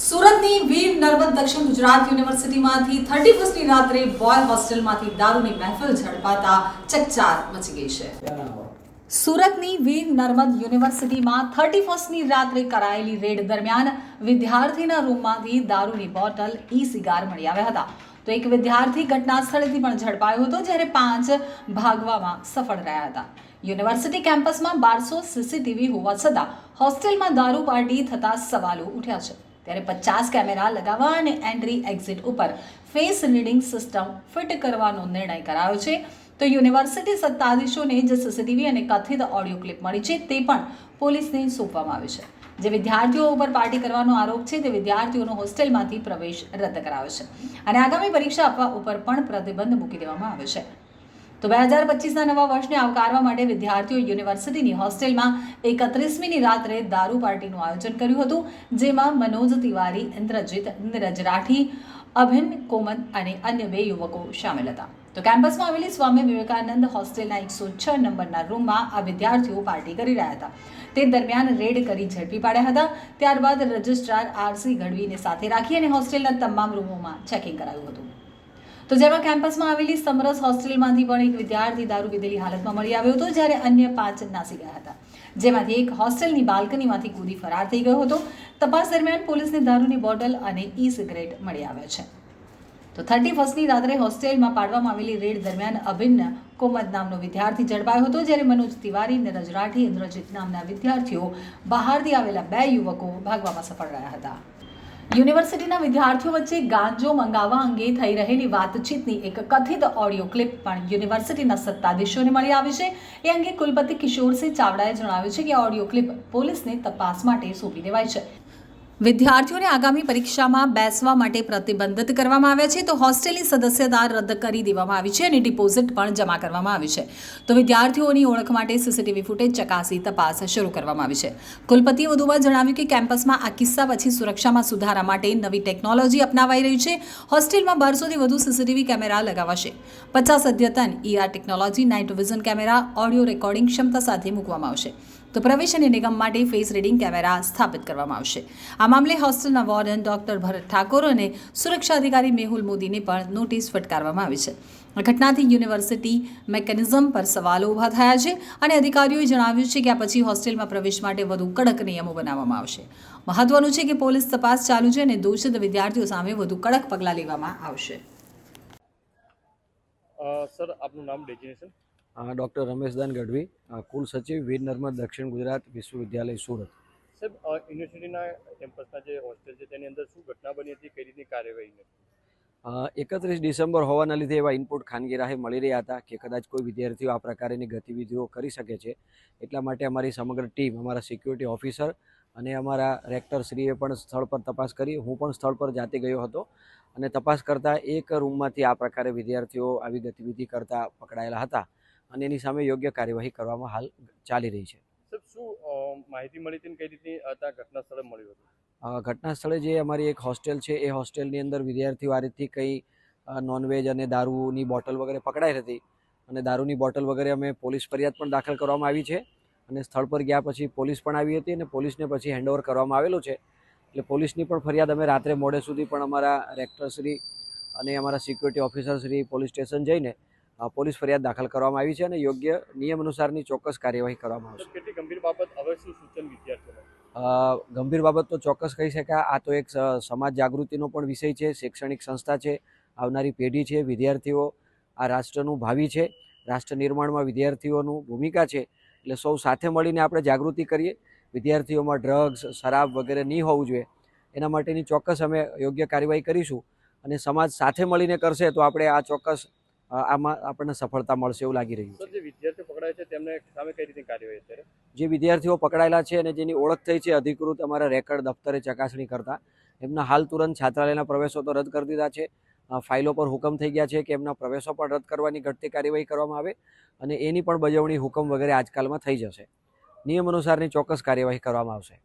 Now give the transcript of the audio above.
સુરતની વીર નર્મદ દક્ષિણ ગુજરાત યુનિવર્સિટીમાંથી થર્ટી ફર્સ્ટની રાત્રે બોય હોસ્ટેલમાંથી દારૂની મહેફિલ ઝડપાતા ચકચાર મચી ગઈ છે. સુરતની વીર નર્મદ યુનિવર્સિટીમાં થર્ટી ફર્સ્ટની રાત્રે કરાયેલી રેડ દરમિયાન વિદ્યાર્થીના રૂમમાંથી દારૂની બોટલ ઈ સિગાર મળી આવ્યા હતા. તો એક વિદ્યાર્થી ઘટના સ્થળેથી પણ ઝડપાયો હતો, જ્યારે પાંચ ભાગવામાં સફળ રહ્યા હતા. યુનિવર્સિટી કેમ્પસમાં બારસો સીસીટીવી હોવા છતાં હોસ્ટેલમાં દારૂ પાર્ટી થતા સવાલો ઉઠ્યા છે. ત્યારે પચાસ કેમેરા લગાવવા અને એન્ટ્રી એક્ઝિટ ઉપર ફેસ રીડિંગ સિસ્ટમ ફિટ કરવાનો નિર્ણય કરાયો છે. તો યુનિવર્સિટી સત્તાધીશોને જે સીસીટીવી અને કથિત ઓડિયો ક્લિપ મળી છે તે પણ પોલીસને સોંપવામાં આવી છે. જે વિદ્યાર્થીઓ ઉપર પાર્ટી કરવાનો આરોપ છે તે વિદ્યાર્થીઓનો હોસ્ટેલમાંથી પ્રવેશ રદ કરાયો છે. અને આગામી પરીક્ષા આપવા ઉપર પણ પ્રતિબંધ મૂકી દેવામાં આવ્યો છે. તો બે હજાર પચીસના નવા વર્ષને આવકારવા માટે વિદ્યાર્થીઓ યુનિવર્સિટીની હોસ્ટેલમાં એકત્રીસમીની રાત્રે દારૂ પાર્ટીનું આયોજન કર્યું હતું, જેમાં મનોજ તિવારી, ઇન્દ્રજીત, નીરજ રાઠી, અભિન કોમન અને અન્ય બે યુવકો સામેલ હતા. તો કેમ્પસમાં આવેલી સ્વામી વિવેકાનંદ હોસ્ટેલના એકસો છ નંબરના રૂમમાં આ વિદ્યાર્થીઓ પાર્ટી કરી રહ્યા હતા. તે દરમિયાન રેડ કરી ઝડપી પાડ્યા હતા, ત્યારબાદ રજિસ્ટ્રાર આરસી ગઢવીને સાથે રાખી અને હોસ્ટેલના તમામ રૂમોમાં ચેકિંગ કરાયું હતું. તો જેમાં કેમ્પસમાં આવેલી સમરસ હોસ્ટેલમાંથી પણ એક વિદ્યાર્થી દારૂ પીધેલી હાલતમાં મળી આવ્યો હતો, જ્યારે અન્ય પાંચ નાસી ગયા હતા. જેમાંથી એક હોસ્ટેલની બાલ્કનીમાંથી કૂદી ફરાર થઈ ગયો હતો. તપાસ દરમિયાન પોલીસને દારૂની બોટલ અને ઈ સિગરેટ મળી આવ્યા છે. તો થર્ટી ફર્સ્ટની રાત્રે હોસ્ટેલમાં પાડવામાં આવેલી રેડ દરમિયાન અભિન્ન કોમદ નામનો વિદ્યાર્થી ઝડપાયો હતો, જ્યારે મનોજ તિવારી નીરજ રાઠી ઇન્દ્રજીત નામના વિદ્યાર્થીઓ બહારથી આવેલા બે યુવકો ભાગવામાં સફળ રહ્યા હતા. યુનિવર્સિટીના વિદ્યાર્થીઓ વચ્ચે ગાંજો મંગાવવા અંગે થઈ રહેલી વાતચીતની એક કથિત ઓડિયો ક્લિપ પણ યુનિવર્સિટીના સત્તાધીશોને મળી આવી છે. એ અંગે કુલપતિ કિશોરસિંહ ચાવડાએ જણાવ્યું છે કે ઓડિયો ક્લિપ પોલીસને તપાસ માટે સોંપી દેવાય છે. વિદ્યાર્થીઓને આગામી પરીક્ષામાં બેસવા માટે પ્રતિબંધિત કરવામાં આવ્યા છે. તો હોસ્ટેલની સદસ્યતા રદ કરી દેવામાં આવી છે અને ડિપોઝિટ પણ જમા કરવામાં આવી છે. તો વિદ્યાર્થીઓની ઓળખ માટે સીસીટીવી ફૂટેજ ચકાસી તપાસ શરૂ કરવામાં આવી છે. કુલપતિએ વધુમાં જણાવ્યું કે કેમ્પસમાં આ કિસ્સા પછી સુરક્ષામાં સુધારા માટે નવી ટેકનોલોજી અપનાવાઈ રહી છે. હોસ્ટેલમાં બારસોથી વધુ સીસીટીવી કેમેરા લગાવાશે. પચાસ અદ્યતન IR technology night vision camera, audio recording ક્ષમતા સાથે મૂકવામાં આવશે. તો પ્રવેશ અને નિગમ માટે ફેસ રીડિંગ કેમેરા સ્થાપિત કરવામાં આવશે. આ મામલે હોસ્ટેલના વોર્ડન ડોક્ટર ભરત ઠાકોર અને સુરક્ષા અધિકારી મેહુલ મોદીને પણ નોટિસ ફટકારવામાં આવી છે. આ ઘટનાથી યુનિવર્સિટી મેકેનિઝમ પર સવાલો ઊભા થયા છે અને અધિકારીઓએ જણાવ્યું છે કે આ પછી હોસ્ટેલમાં પ્રવેશ માટે વધુ કડક નિયમો બનાવવામાં આવશે. મહત્વનું છે કે પોલીસ તપાસ ચાલુ છે અને દોષિત વિદ્યાર્થીઓ સામે વધુ કડક પગલાં લેવામાં આવશે. સર, આપનું નામ ડેઝિનેશન ડૉક્ટર રમેશદાન ગઢવી કુલ સચિવ વીર નર્મદ દક્ષિણ ગુજરાત વિશ્વવિદ્યાલય સુરત. સાહેબ યુનિવર્સિટીના કેમ્પસના જે હોસ્ટેલ છે તેની અંદર શું ઘટના બની હતી કઈ રીતની કાર્યવાહી એકત્રીસ ડિસેમ્બર હોવાના લીધે એવા ઇનપુટ ખાનગી રાહે મળી રહ્યા હતા કે કદાચ કોઈ વિદ્યાર્થીઓ આ પ્રકારની ગતિવિધિઓ કરી શકે છે. એટલા માટે અમારી સમગ્ર ટીમ અમારા સિક્યુરિટી ઓફિસર અને અમારા રેક્ટરશ્રીએ પણ સ્થળ પર તપાસ કરી. હું પણ સ્થળ પર જાતે ગયો હતો અને તપાસ કરતાં એક રૂમમાંથી આ પ્રકારે વિદ્યાર્થીઓ આવી ગતિવિધિ કરતા પકડાયેલા હતા. અને એની સામે યોગ્ય કાર્યવાહી કરવામાં હાલ ચાલી રહી છે. શું માહિતી મળી હતી કઈ રીતની? ઘટના સ્થળે મળ્યું હતું. ઘટના સ્થળે જે અમારી એક હોસ્ટેલ છે એ હોસ્ટેલની અંદર વિદ્યાર્થીઓ આ રીતથી કંઈ નોનવેજ અને દારૂની બોટલ વગેરે પકડાઈ હતી અને દારૂની બોટલ વગેરે અમે પોલીસ ફરિયાદ પણ દાખલ કરવામાં આવી છે અને સ્થળ પર ગયા પછી પોલીસ પણ આવી હતી અને પોલીસને પછી હેન્ડઓવર કરવામાં આવેલું છે. એટલે પોલીસની પણ ફરિયાદ અમે રાત્રે મોડે સુધી પણ અમારા રેક્ટરશ્રી અને અમારા સિક્યુરિટી ઓફિસરશ્રી પોલીસ સ્ટેશન જઈને પોલીસ ફરિયાદ દાખલ કરવામાં આવી છે અને યોગ્ય નિયમ અનુસારની ચોક્કસ કાર્યવાહી કરવામાં આવશે. કેટલી ગંભીર બાબત હવે શું સૂચન વિદ્યાર્થીઓને? ગંભીર બાબત તો ચોક્કસ કહી શકાય. આ તો એક સ- સમાજ જાગૃતિનો પણ વિષય છે શૈક્ષણિક સંસ્થા છે આવનારી પેઢી છે વિદ્યાર્થીઓ આ રાષ્ટ્રનું ભાવિ છે રાષ્ટ્ર નિર્માણમાં વિદ્યાર્થીઓનું ભૂમિકા છે. એટલે સૌ સાથે મળીને આપણે જાગૃતિ કરીએ. વિદ્યાર્થીઓમાં ડ્રગ્સ શરાબ વગેરે નહીં હોવું જોઈએ. એના માટેની ચોક્કસ અમે યોગ્ય કાર્યવાહી કરીશું અને સમાજ સાથે મળીને કરશે તો આપણે આ ચોક્કસ આમાં આપણને સફળતા મળશે એવું લાગી રહ્યું છે. જે વિદ્યાર્થીઓ પકડાય છે તેમને સામે કઈ રીતે કાર્યવાહી અત્યારે? જે વિદ્યાર્થીઓ પકડાયેલા છે અને જેની ઓળખ થઈ છે અધિકૃત અમારા રેકર્ડ દફતરે ચકાસણી કરતા એમના હાલ તુરંત છાત્રાલયના પ્રવેશો તો રદ કરી દીધા છે. ફાઇલો પર હુકમ થઈ ગયા છે કે એમના પ્રવેશો પણ રદ કરવાની ઘટતી કાર્યવાહી કરવામાં આવે અને એની પણ બજવણી હુકમ વગેરે આજકાલમાં થઈ જશે. નિયમ અનુસારની ચોક્કસ કાર્યવાહી કરવામાં આવશે.